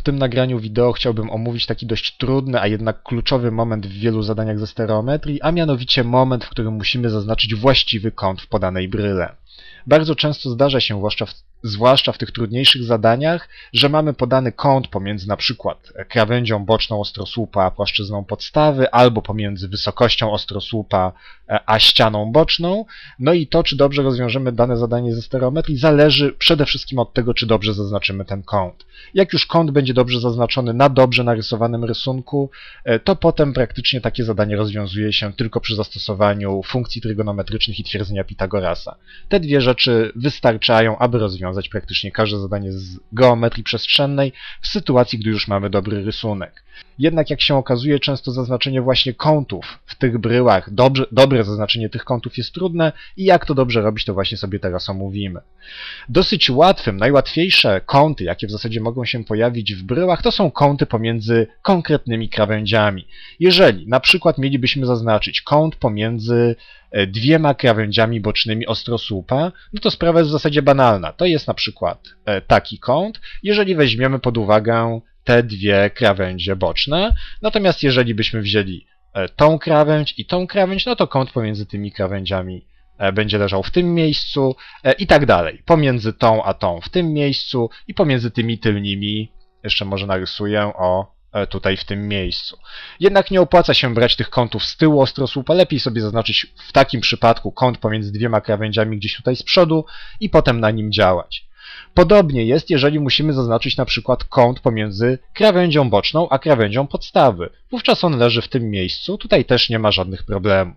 W tym nagraniu wideo chciałbym omówić taki dość trudny, a jednak kluczowy moment w wielu zadaniach ze stereometrii, a mianowicie moment, w którym musimy zaznaczyć właściwy kąt w podanej bryle. Bardzo często zdarza się, zwłaszcza w, zwłaszcza w tych trudniejszych zadaniach, że mamy podany kąt pomiędzy na przykład krawędzią boczną ostrosłupa a płaszczyzną podstawy, albo pomiędzy wysokością ostrosłupa e, a ścianą boczną. No i to, czy dobrze rozwiążemy dane zadanie ze stereometrii, zależy przede wszystkim od tego, czy dobrze zaznaczymy ten kąt. Jak już kąt będzie dobrze zaznaczony na dobrze narysowanym rysunku, e, to potem praktycznie takie zadanie rozwiązuje się tylko przy zastosowaniu funkcji trygonometrycznych i twierdzenia Pitagorasa. Te dwie rzeczy wystarczają, aby rozwiązać praktycznie każde zadanie z geometrii przestrzennej w sytuacji, gdy już mamy dobry rysunek. Jednak jak się okazuje, często zaznaczenie właśnie kątów w tych bryłach, dobrze, dobre zaznaczenie tych kątów jest trudne i jak to dobrze robić, to właśnie sobie teraz omówimy. Dosyć łatwym, najłatwiejsze kąty, jakie w zasadzie mogą się pojawić w bryłach, to są kąty pomiędzy konkretnymi krawędziami. Jeżeli na przykład mielibyśmy zaznaczyć kąt pomiędzy e, dwiema krawędziami bocznymi ostrosłupa, no to sprawa jest w zasadzie banalna. To jest na przykład e, taki kąt, jeżeli weźmiemy pod uwagę te dwie krawędzie boczne. Natomiast jeżeli byśmy wzięli e, tą krawędź i tą krawędź, no to kąt pomiędzy tymi krawędziami e, będzie leżał w tym miejscu e, i tak dalej. Pomiędzy tą a tą w tym miejscu i pomiędzy tymi tylnymi, jeszcze może narysuję o tutaj w tym miejscu. Jednak nie opłaca się brać tych kątów z tyłu ostrosłupa, lepiej sobie zaznaczyć w takim przypadku kąt pomiędzy dwiema krawędziami gdzieś tutaj z przodu i potem na nim działać. Podobnie jest, jeżeli musimy zaznaczyć na przykład kąt pomiędzy krawędzią boczną a krawędzią podstawy. Wówczas on leży w tym miejscu, tutaj też nie ma żadnych problemów.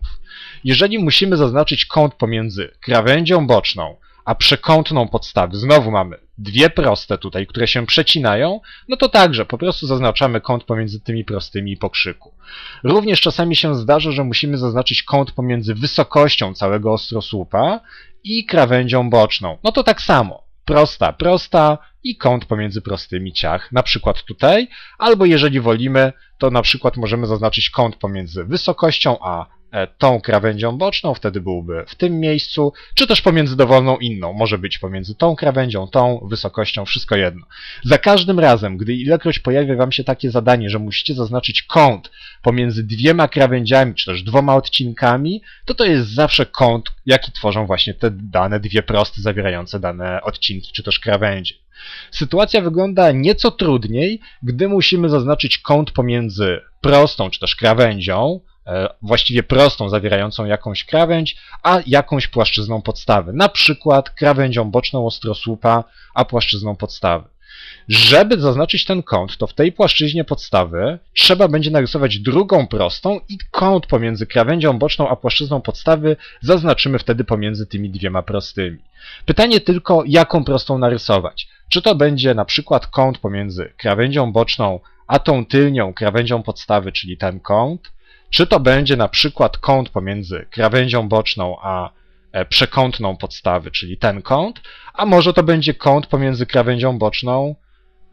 Jeżeli musimy zaznaczyć kąt pomiędzy krawędzią boczną a przekątną podstawy, znowu mamy dwie proste tutaj, które się przecinają, no to także po prostu zaznaczamy kąt pomiędzy tymi prostymi po krzyku. Również czasami się zdarza, że musimy zaznaczyć kąt pomiędzy wysokością całego ostrosłupa i krawędzią boczną. No to tak samo prosta, prosta i kąt pomiędzy prostymi ciach, na przykład tutaj, albo jeżeli wolimy, to na przykład możemy zaznaczyć kąt pomiędzy wysokością a tą krawędzią boczną, wtedy byłby w tym miejscu, czy też pomiędzy dowolną inną, może być pomiędzy tą krawędzią, tą wysokością, wszystko jedno. Za każdym razem, gdy ilekroć pojawia Wam się takie zadanie, że musicie zaznaczyć kąt pomiędzy dwiema krawędziami, czy też dwoma odcinkami, to to jest zawsze kąt, jaki tworzą właśnie te dane dwie proste zawierające dane odcinki, czy też krawędzie. Sytuacja wygląda nieco trudniej, gdy musimy zaznaczyć kąt pomiędzy prostą, czy też krawędzią, e, właściwie prostą, zawierającą jakąś krawędź, a jakąś płaszczyzną podstawy, na przykład krawędzią boczną ostrosłupa, a płaszczyzną podstawy. Żeby zaznaczyć ten kąt, to w tej płaszczyźnie podstawy trzeba będzie narysować drugą prostą i kąt pomiędzy krawędzią boczną a płaszczyzną podstawy zaznaczymy wtedy pomiędzy tymi dwiema prostymi. Pytanie tylko, jaką prostą narysować. Czy to będzie na przykład kąt pomiędzy krawędzią boczną a tą tylnią krawędzią podstawy, czyli ten kąt, czy to będzie na przykład kąt pomiędzy krawędzią boczną a e, przekątną podstawy, czyli ten kąt, a może to będzie kąt pomiędzy krawędzią boczną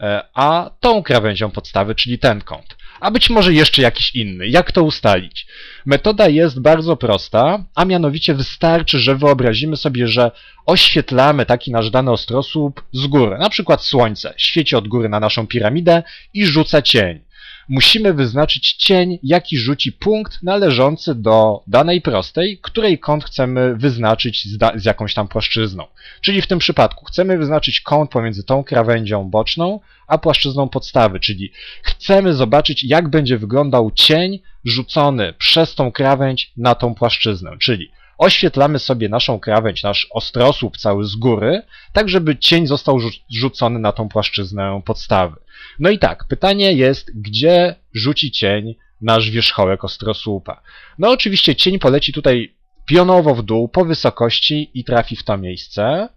e, a tą krawędzią podstawy, czyli ten kąt. A być może jeszcze jakiś inny. Jak to ustalić? Metoda jest bardzo prosta, a mianowicie wystarczy, że wyobrazimy sobie, że oświetlamy taki nasz dany ostrosłup z góry. Na przykład słońce świeci od góry na naszą piramidę i rzuca cień. Musimy wyznaczyć cień, jaki rzuci punkt należący do danej prostej, której kąt chcemy wyznaczyć z, z jakąś tam płaszczyzną. Czyli w tym przypadku chcemy wyznaczyć kąt pomiędzy tą krawędzią boczną, a płaszczyzną podstawy, czyli chcemy zobaczyć, jak będzie wyglądał cień rzucony przez tą krawędź na tą płaszczyznę, czyli oświetlamy sobie naszą krawędź, nasz ostrosłup cały z góry, tak żeby cień został rzucony na tą płaszczyznę podstawy. No i tak, pytanie jest, gdzie rzuci cień nasz wierzchołek ostrosłupa? No oczywiście cień poleci tutaj pionowo w dół po wysokości i trafi w to miejsce.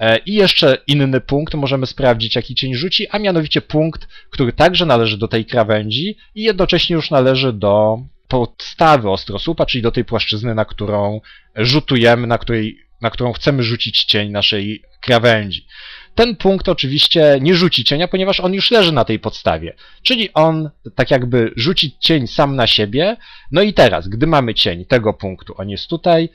E, I jeszcze inny punkt możemy sprawdzić, jaki cień rzuci, a mianowicie punkt, który także należy do tej krawędzi i jednocześnie już należy do podstawy ostrosłupa, czyli do tej płaszczyzny, na którą rzutujemy, na, której, na którą chcemy rzucić cień naszej krawędzi. Ten punkt oczywiście nie rzuci cienia, ponieważ on już leży na tej podstawie. Czyli on tak jakby rzuci cień sam na siebie. No i teraz, gdy mamy cień tego punktu, on jest tutaj,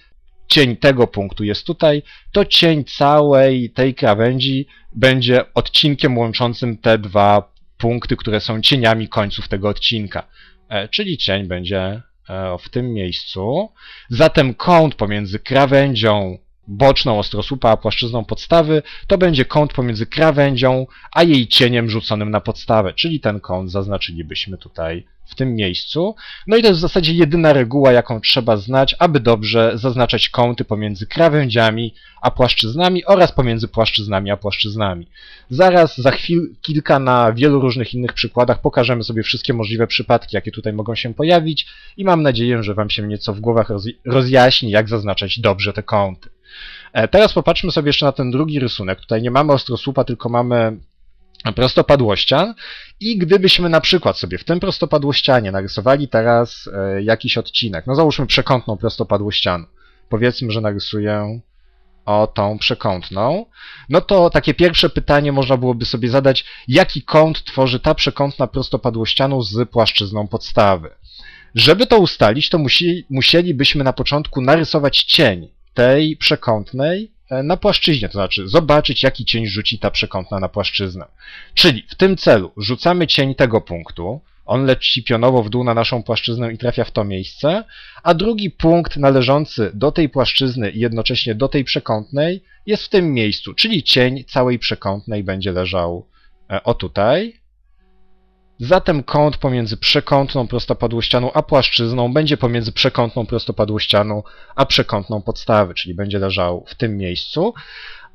cień tego punktu jest tutaj, to cień całej tej krawędzi będzie odcinkiem łączącym te dwa punkty, które są cieniami końców tego odcinka. E, czyli cień będzie e, w tym miejscu. Zatem kąt pomiędzy krawędzią boczną ostrosłupa a płaszczyzną podstawy to będzie kąt pomiędzy krawędzią a jej cieniem rzuconym na podstawę, czyli ten kąt zaznaczylibyśmy tutaj w tym miejscu. No i to jest w zasadzie jedyna reguła, jaką trzeba znać, aby dobrze zaznaczać kąty pomiędzy krawędziami a płaszczyznami oraz pomiędzy płaszczyznami a płaszczyznami. Zaraz, za chwil, kilka na wielu różnych innych przykładach pokażemy sobie wszystkie możliwe przypadki, jakie tutaj mogą się pojawić i mam nadzieję, że Wam się nieco w głowach rozjaśni, jak zaznaczać dobrze te kąty. E, teraz popatrzmy sobie jeszcze na ten drugi rysunek. Tutaj nie mamy ostrosłupa, tylko mamy prostopadłościan. I gdybyśmy na przykład sobie w tym prostopadłościanie narysowali teraz e, jakiś odcinek, no załóżmy przekątną prostopadłościanu, powiedzmy, że narysuję o tą przekątną, no to takie pierwsze pytanie można byłoby sobie zadać, jaki kąt tworzy ta przekątna prostopadłościanu z płaszczyzną podstawy. Żeby to ustalić, to musi, musielibyśmy na początku narysować cień tej przekątnej na płaszczyźnie, to znaczy zobaczyć, jaki cień rzuci ta przekątna na płaszczyznę. Czyli w tym celu rzucamy cień tego punktu, on leci pionowo w dół na naszą płaszczyznę i trafia w to miejsce, a drugi punkt należący do tej płaszczyzny i jednocześnie do tej przekątnej jest w tym miejscu, czyli cień całej przekątnej będzie leżał e, o tutaj, Zatem kąt pomiędzy przekątną prostopadłościaną a płaszczyzną będzie pomiędzy przekątną prostopadłościaną a przekątną podstawy, czyli będzie leżał w tym miejscu.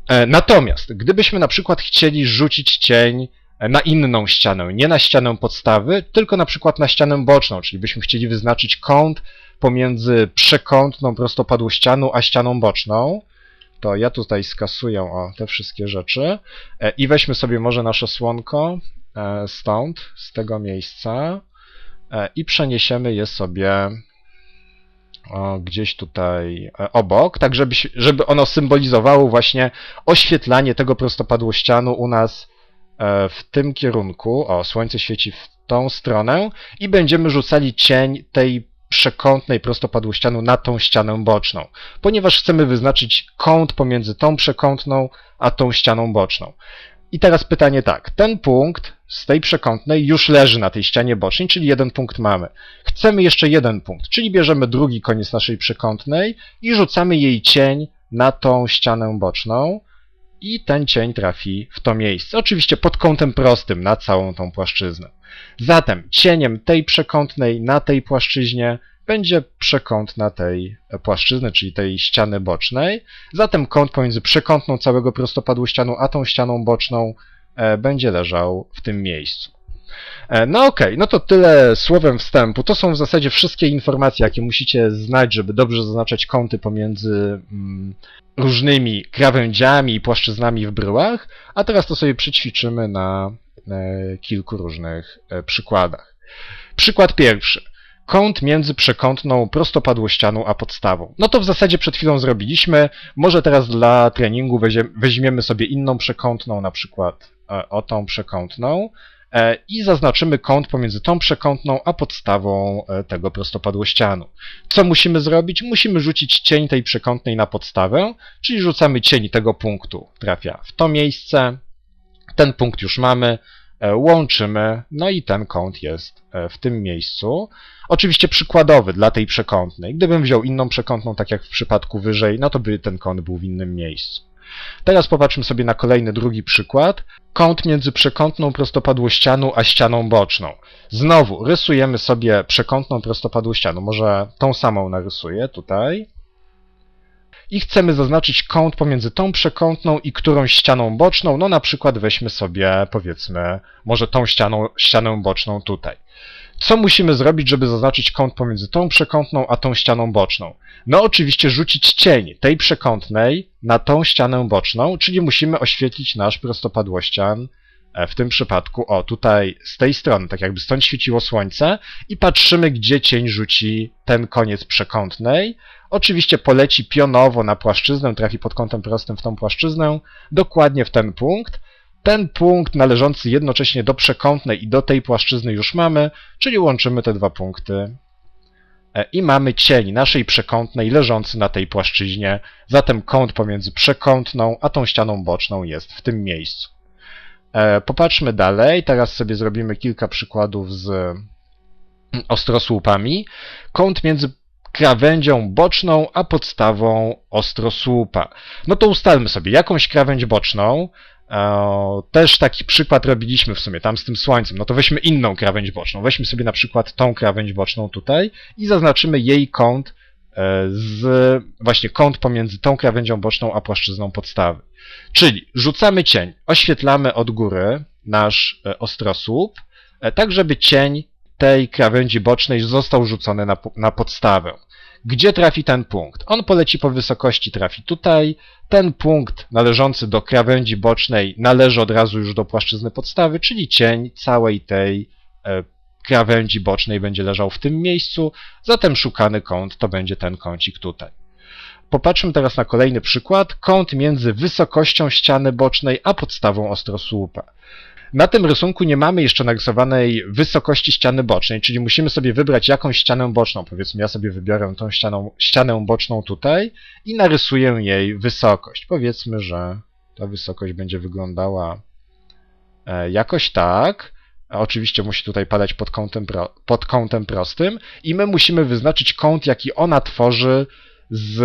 E, natomiast gdybyśmy na przykład chcieli rzucić cień na inną ścianę, nie na ścianę podstawy, tylko na przykład na ścianę boczną, czyli byśmy chcieli wyznaczyć kąt pomiędzy przekątną prostopadłościaną a ścianą boczną, to ja tutaj skasuję o te wszystkie rzeczy e, i weźmy sobie może nasze słonko E, stąd, z tego miejsca e, i przeniesiemy je sobie gdzieś tutaj obok, tak żeby, żeby ono symbolizowało właśnie oświetlanie tego prostopadłościanu u nas w tym kierunku. O, słońce świeci w tą stronę i będziemy rzucali cień tej przekątnej prostopadłościanu na tą ścianę boczną, ponieważ chcemy wyznaczyć kąt pomiędzy tą przekątną a tą ścianą boczną. I teraz pytanie tak, ten punkt z tej przekątnej już leży na tej ścianie bocznej, czyli jeden punkt mamy. Chcemy jeszcze jeden punkt, czyli bierzemy drugi koniec naszej przekątnej i rzucamy jej cień na tą ścianę boczną i ten cień trafi w to miejsce. Oczywiście pod kątem prostym na całą tą płaszczyznę. Zatem cieniem tej przekątnej na tej płaszczyźnie będzie przekątna tej płaszczyzny, czyli tej ściany bocznej. Zatem kąt pomiędzy przekątną całego prostopadłościanu a tą ścianą boczną e, będzie leżał w tym miejscu. E, no okej, okay, no to tyle słowem wstępu. To są w zasadzie wszystkie informacje, jakie musicie znać, żeby dobrze zaznaczać kąty pomiędzy mm, różnymi krawędziami i płaszczyznami w bryłach, a teraz to sobie przećwiczymy na kilku różnych e, przykładach. Przykład pierwszy kąt między przekątną prostopadłościaną a podstawą. No to w zasadzie przed chwilą zrobiliśmy. Może teraz dla treningu weźmiemy sobie inną przekątną, na przykład e, o tą przekątną e, i zaznaczymy kąt pomiędzy tą przekątną a podstawą e, tego prostopadłościanu. Co musimy zrobić? Musimy rzucić cień tej przekątnej na podstawę, czyli rzucamy cień tego punktu. Trafia w to miejsce. Ten punkt już mamy, E, łączymy, no i ten kąt jest e, w tym miejscu. Oczywiście przykładowy dla tej przekątnej. Gdybym wziął inną przekątną, tak jak w przypadku wyżej, no to by ten kąt był w innym miejscu. Teraz popatrzmy sobie na kolejny, drugi przykład. Kąt między przekątną prostopadłościaną a ścianą boczną. Znowu rysujemy sobie przekątną prostopadłościaną. Może tą samą narysuję tutaj i chcemy zaznaczyć kąt pomiędzy tą przekątną i którąś ścianą boczną, no na przykład weźmy sobie, powiedzmy, może tą ścianą, ścianę boczną tutaj. Co musimy zrobić, żeby zaznaczyć kąt pomiędzy tą przekątną a tą ścianą boczną? No oczywiście rzucić cień tej przekątnej na tą ścianę boczną, czyli musimy oświetlić nasz prostopadłościan w tym przypadku, o tutaj z tej strony, tak jakby stąd świeciło słońce i patrzymy, gdzie cień rzuci ten koniec przekątnej, Oczywiście poleci pionowo na płaszczyznę, trafi pod kątem prostym w tą płaszczyznę, dokładnie w ten punkt. Ten punkt należący jednocześnie do przekątnej i do tej płaszczyzny już mamy, czyli łączymy te dwa punkty e, i mamy cień naszej przekątnej leżący na tej płaszczyźnie, zatem kąt pomiędzy przekątną a tą ścianą boczną jest w tym miejscu. E, popatrzmy dalej. Teraz sobie zrobimy kilka przykładów z mm, ostrosłupami. Kąt między krawędzią boczną a podstawą ostrosłupa. No to ustalmy sobie jakąś krawędź boczną. E, też taki przykład robiliśmy w sumie tam z tym słońcem. No to weźmy inną krawędź boczną. Weźmy sobie na przykład tą krawędź boczną tutaj i zaznaczymy jej kąt z właśnie kąt pomiędzy tą krawędzią boczną a płaszczyzną podstawy. Czyli rzucamy cień, oświetlamy od góry nasz e, ostrosłup, e, tak żeby cień tej krawędzi bocznej został rzucony na, na podstawę. Gdzie trafi ten punkt? On poleci po wysokości, trafi tutaj. Ten punkt należący do krawędzi bocznej należy od razu już do płaszczyzny podstawy, czyli cień całej tej e, krawędzi bocznej będzie leżał w tym miejscu, zatem szukany kąt to będzie ten kącik tutaj. Popatrzmy teraz na kolejny przykład. Kąt między wysokością ściany bocznej a podstawą ostrosłupa. Na tym rysunku nie mamy jeszcze narysowanej wysokości ściany bocznej, czyli musimy sobie wybrać jakąś ścianę boczną. Powiedzmy, ja sobie wybiorę tą ścianą, ścianę boczną tutaj i narysuję jej wysokość. Powiedzmy, że ta wysokość będzie wyglądała e, jakoś tak. Oczywiście musi tutaj padać pod kątem, pro, pod kątem prostym i my musimy wyznaczyć kąt, jaki ona tworzy z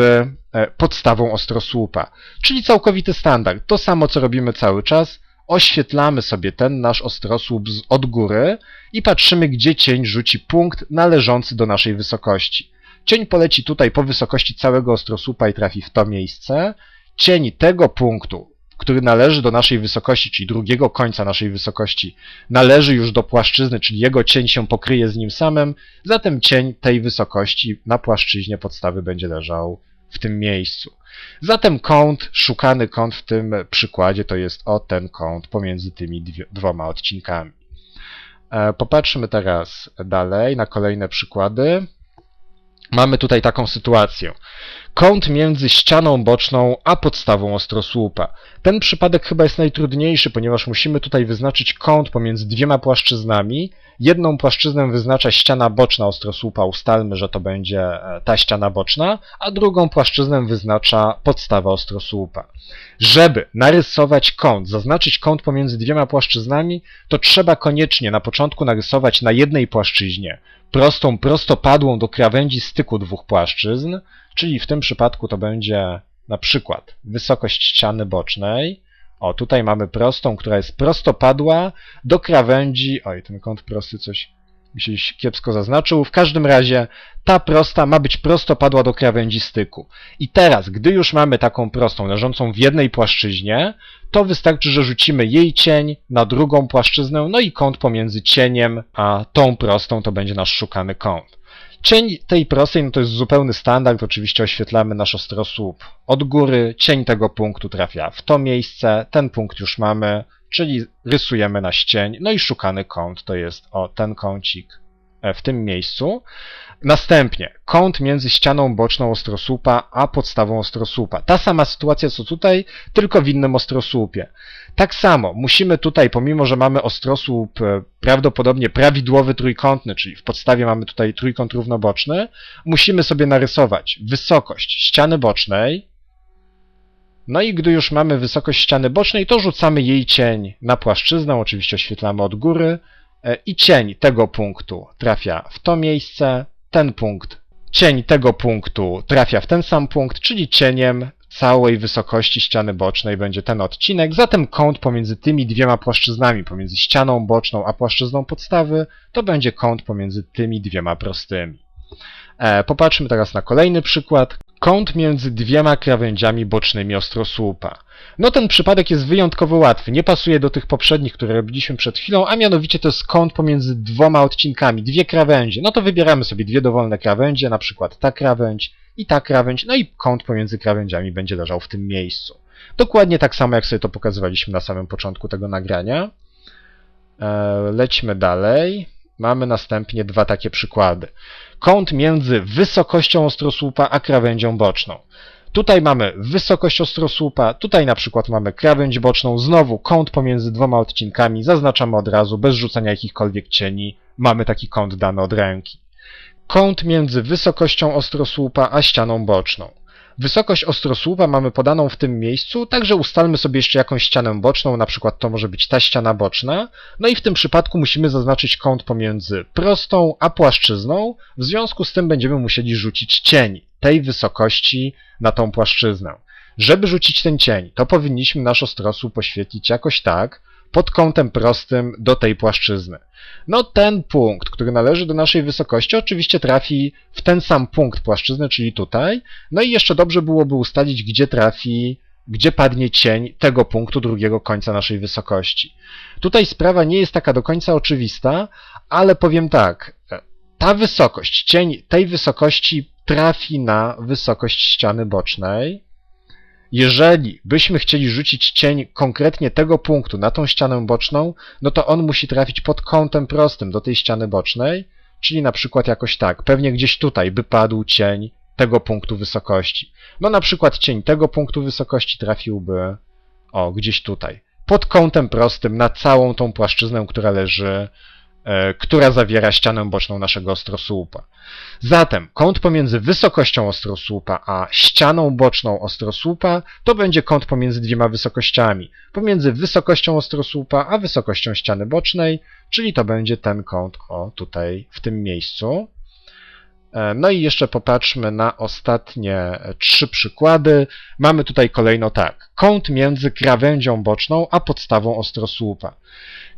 e, podstawą ostrosłupa. Czyli całkowity standard. To samo, co robimy cały czas. Oświetlamy sobie ten nasz ostrosłup z, od góry i patrzymy, gdzie cień rzuci punkt należący do naszej wysokości. Cień poleci tutaj po wysokości całego ostrosłupa i trafi w to miejsce. Cień tego punktu, który należy do naszej wysokości, czyli drugiego końca naszej wysokości, należy już do płaszczyzny, czyli jego cień się pokryje z nim samym, zatem cień tej wysokości na płaszczyźnie podstawy będzie leżał w tym miejscu. Zatem kąt, szukany kąt w tym przykładzie to jest o ten kąt pomiędzy tymi dwoma odcinkami. E, Popatrzmy teraz dalej na kolejne przykłady. Mamy tutaj taką sytuację. Kąt między ścianą boczną a podstawą ostrosłupa. Ten przypadek chyba jest najtrudniejszy, ponieważ musimy tutaj wyznaczyć kąt pomiędzy dwiema płaszczyznami. Jedną płaszczyznę wyznacza ściana boczna ostrosłupa, ustalmy, że to będzie e, ta ściana boczna, a drugą płaszczyznę wyznacza podstawa ostrosłupa. Żeby narysować kąt, zaznaczyć kąt pomiędzy dwiema płaszczyznami, to trzeba koniecznie na początku narysować na jednej płaszczyźnie prostą, prostopadłą do krawędzi styku dwóch płaszczyzn, czyli w tym przypadku to będzie na przykład wysokość ściany bocznej. O, tutaj mamy prostą, która jest prostopadła do krawędzi. Oj, ten kąt prosty coś mi się kiepsko zaznaczył. W każdym razie ta prosta ma być prostopadła do krawędzi styku. I teraz, gdy już mamy taką prostą, leżącą w jednej płaszczyźnie, to wystarczy, że rzucimy jej cień na drugą płaszczyznę, no i kąt pomiędzy cieniem a tą prostą to będzie nasz szukany kąt. Cień tej prostej no to jest zupełny standard, oczywiście oświetlamy nasz ostrosłup od góry, cień tego punktu trafia w to miejsce, ten punkt już mamy, czyli rysujemy nasz cień, no i szukany kąt to jest o ten kącik e, w tym miejscu. Następnie kąt między ścianą boczną ostrosłupa a podstawą ostrosłupa. Ta sama sytuacja co tutaj, tylko w innym ostrosłupie. Tak samo musimy tutaj, pomimo że mamy ostrosłup e, prawdopodobnie prawidłowy trójkątny, czyli w podstawie mamy tutaj trójkąt równoboczny, musimy sobie narysować wysokość ściany bocznej. No i gdy już mamy wysokość ściany bocznej, to rzucamy jej cień na płaszczyznę, oczywiście oświetlamy od góry e, i cień tego punktu trafia w to miejsce, ten punkt, cień tego punktu trafia w ten sam punkt, czyli cieniem całej wysokości ściany bocznej będzie ten odcinek, zatem kąt pomiędzy tymi dwiema płaszczyznami, pomiędzy ścianą boczną a płaszczyzną podstawy, to będzie kąt pomiędzy tymi dwiema prostymi. E, popatrzmy teraz na kolejny przykład. Kąt między dwiema krawędziami bocznymi ostrosłupa. No ten przypadek jest wyjątkowo łatwy, nie pasuje do tych poprzednich, które robiliśmy przed chwilą, a mianowicie to jest kąt pomiędzy dwoma odcinkami, dwie krawędzie. No to wybieramy sobie dwie dowolne krawędzie, na przykład ta krawędź i ta krawędź, no i kąt pomiędzy krawędziami będzie leżał w tym miejscu. Dokładnie tak samo, jak sobie to pokazywaliśmy na samym początku tego nagrania. E, lećmy dalej. Mamy następnie dwa takie przykłady. Kąt między wysokością ostrosłupa a krawędzią boczną. Tutaj mamy wysokość ostrosłupa, tutaj na przykład mamy krawędź boczną, znowu kąt pomiędzy dwoma odcinkami, zaznaczamy od razu, bez rzucania jakichkolwiek cieni, mamy taki kąt dany od ręki. Kąt między wysokością ostrosłupa a ścianą boczną. Wysokość ostrosłupa mamy podaną w tym miejscu, także ustalmy sobie jeszcze jakąś ścianę boczną, na przykład to może być ta ściana boczna. No i w tym przypadku musimy zaznaczyć kąt pomiędzy prostą a płaszczyzną, w związku z tym będziemy musieli rzucić cień tej wysokości na tą płaszczyznę. Żeby rzucić ten cień, to powinniśmy nasz ostrosłup poświetlić jakoś tak, pod kątem prostym do tej płaszczyzny. No ten punkt, który należy do naszej wysokości, oczywiście trafi w ten sam punkt płaszczyzny, czyli tutaj. No i jeszcze dobrze byłoby ustalić, gdzie trafi, gdzie padnie cień tego punktu drugiego końca naszej wysokości. Tutaj sprawa nie jest taka do końca oczywista, ale powiem tak, ta wysokość, cień tej wysokości trafi na wysokość ściany bocznej, jeżeli byśmy chcieli rzucić cień konkretnie tego punktu na tą ścianę boczną, no to on musi trafić pod kątem prostym do tej ściany bocznej, czyli na przykład jakoś tak, pewnie gdzieś tutaj by padł cień tego punktu wysokości. No na przykład cień tego punktu wysokości trafiłby, o, gdzieś tutaj, pod kątem prostym na całą tą płaszczyznę, która leży która zawiera ścianę boczną naszego ostrosłupa. Zatem kąt pomiędzy wysokością ostrosłupa a ścianą boczną ostrosłupa to będzie kąt pomiędzy dwiema wysokościami, pomiędzy wysokością ostrosłupa a wysokością ściany bocznej, czyli to będzie ten kąt o tutaj w tym miejscu. E, no i jeszcze popatrzmy na ostatnie trzy przykłady. Mamy tutaj kolejno tak. Kąt między krawędzią boczną a podstawą ostrosłupa.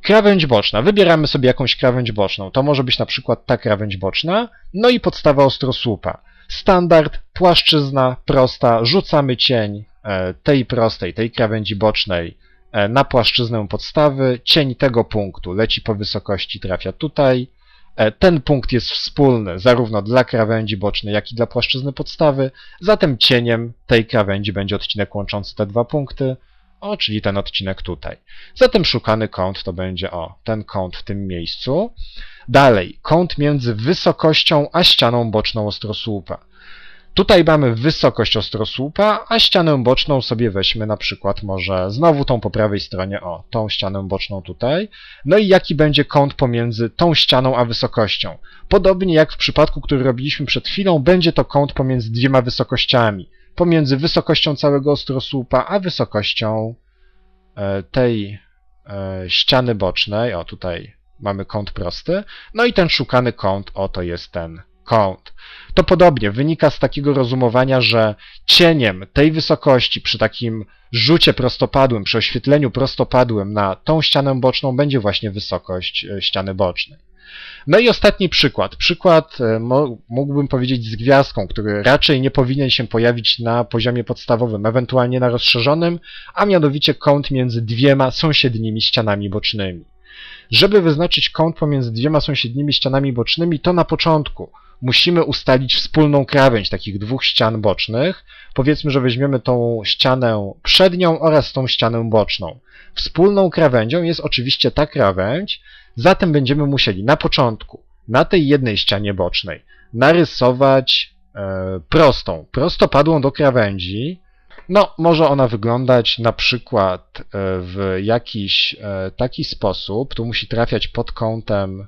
Krawędź boczna. Wybieramy sobie jakąś krawędź boczną. To może być na przykład ta krawędź boczna. No i podstawa ostrosłupa. Standard, płaszczyzna, prosta. Rzucamy cień e, tej prostej, tej krawędzi bocznej e, na płaszczyznę podstawy. Cień tego punktu leci po wysokości, trafia tutaj. E, ten punkt jest wspólny zarówno dla krawędzi bocznej, jak i dla płaszczyzny podstawy, zatem cieniem tej krawędzi będzie odcinek łączący te dwa punkty, o, czyli ten odcinek tutaj. Zatem szukany kąt to będzie, o, ten kąt w tym miejscu. Dalej, kąt między wysokością a ścianą boczną ostrosłupa. Tutaj mamy wysokość ostrosłupa, a ścianę boczną sobie weźmy na przykład może znowu tą po prawej stronie, o, tą ścianę boczną tutaj. No i jaki będzie kąt pomiędzy tą ścianą a wysokością? Podobnie jak w przypadku, który robiliśmy przed chwilą, będzie to kąt pomiędzy dwiema wysokościami. Pomiędzy wysokością całego ostrosłupa, a wysokością e, tej e, ściany bocznej. O, tutaj mamy kąt prosty. No i ten szukany kąt, o, to jest ten kąt. To podobnie wynika z takiego rozumowania, że cieniem tej wysokości przy takim rzucie prostopadłym, przy oświetleniu prostopadłym na tą ścianę boczną będzie właśnie wysokość e, ściany bocznej. No i ostatni przykład. Przykład e, mógłbym powiedzieć z gwiazdką, który raczej nie powinien się pojawić na poziomie podstawowym, ewentualnie na rozszerzonym, a mianowicie kąt między dwiema sąsiednimi ścianami bocznymi. Żeby wyznaczyć kąt pomiędzy dwiema sąsiednimi ścianami bocznymi, to na początku musimy ustalić wspólną krawędź takich dwóch ścian bocznych. Powiedzmy, że weźmiemy tą ścianę przednią oraz tą ścianę boczną. Wspólną krawędzią jest oczywiście ta krawędź, zatem będziemy musieli na początku na tej jednej ścianie bocznej narysować e, prostą, prostopadłą do krawędzi. No, może ona wyglądać na przykład e, w jakiś e, taki sposób, tu musi trafiać pod kątem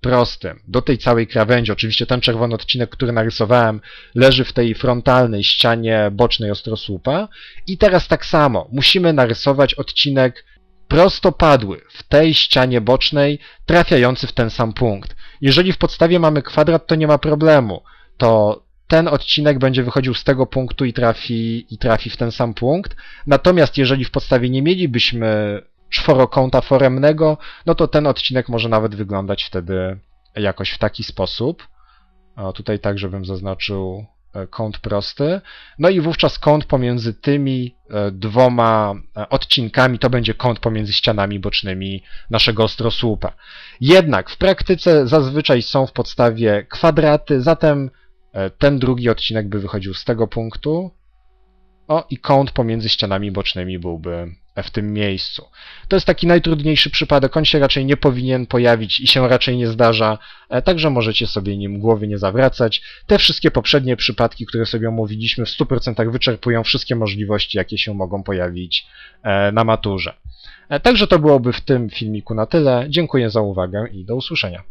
prostym do tej całej krawędzi. Oczywiście ten czerwony odcinek, który narysowałem, leży w tej frontalnej ścianie bocznej ostrosłupa. I teraz tak samo musimy narysować odcinek prostopadły w tej ścianie bocznej, trafiający w ten sam punkt. Jeżeli w podstawie mamy kwadrat, to nie ma problemu. To ten odcinek będzie wychodził z tego punktu i trafi, i trafi w ten sam punkt. Natomiast jeżeli w podstawie nie mielibyśmy czworokąta foremnego, no to ten odcinek może nawet wyglądać wtedy jakoś w taki sposób. O, tutaj tak, żebym zaznaczył kąt prosty. No i wówczas kąt pomiędzy tymi e, dwoma e, odcinkami to będzie kąt pomiędzy ścianami bocznymi naszego ostrosłupa. Jednak w praktyce zazwyczaj są w podstawie kwadraty, zatem ten drugi odcinek by wychodził z tego punktu. O, i kąt pomiędzy ścianami bocznymi byłby w tym miejscu. To jest taki najtrudniejszy przypadek, on się raczej nie powinien pojawić i się raczej nie zdarza, e, także możecie sobie nim głowy nie zawracać. Te wszystkie poprzednie przypadki, które sobie omówiliśmy, w 100% wyczerpują wszystkie możliwości, jakie się mogą pojawić e, na maturze. E, także to byłoby w tym filmiku na tyle. Dziękuję za uwagę i do usłyszenia.